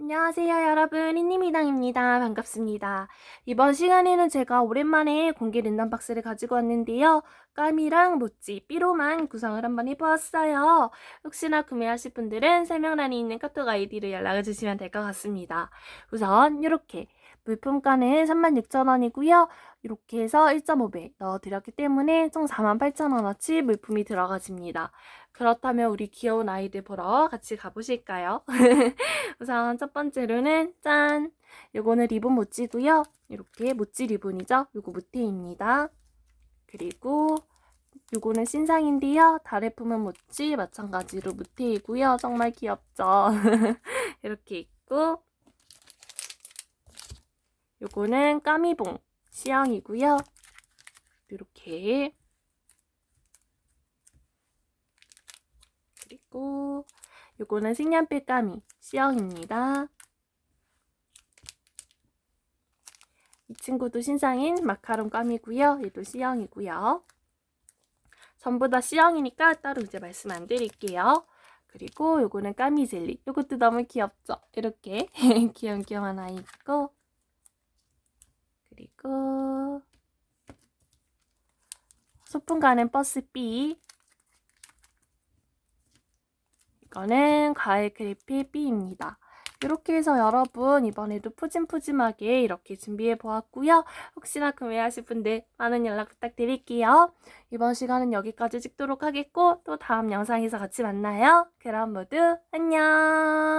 안녕하세요 여러분. 인니미당입니다. 반갑습니다. 이번 시간에는 제가 오랜만에 공개 랜덤 박스를 가지고 왔는데요. 까미랑 모찌 삐로만 구성을 한번 해보았어요. 혹시나 구매하실 분들은 설명란에 있는 카톡 아이디로 연락을 주시면 될 것 같습니다. 우선 이렇게 물품가는 36,000원이고요 이렇게 해서 1.5배 넣어드렸기 때문에 총 48,000원어치 물품이 들어가집니다 그렇다면 우리 귀여운 아이들 보러 같이 가보실까요? 우선 첫 번째로는 짠! 요거는 리본 모찌고요. 이렇게 모찌 리본이죠. 요거 무태입니다. 그리고 요거는 신상인데요. 달에 품은 모찌 마찬가지로 무태이고요. 정말 귀엽죠? 이렇게 있고 요거는 까미봉 시향이고요. 이렇게 그리고 요거는 색연필 까미 C형입니다. 이 친구도 신상인 마카롱 까미고요. 얘도 C형이고요. 전부 다 C형이니까 따로 이제 말씀 안 드릴게요. 그리고 요거는 까미 젤리. 요것도 너무 귀엽죠? 이렇게 귀염귀염 하나 있고 그리고 소풍 가는 버스 B 이거는 과일 크리피 B입니다. 이렇게 해서 여러분 이번에도 푸짐푸짐하게 이렇게 준비해 보았고요. 혹시나 구매하실 분들 많은 연락 부탁드릴게요. 이번 시간은 여기까지 찍도록 하겠고 또 다음 영상에서 같이 만나요. 그럼 모두 안녕.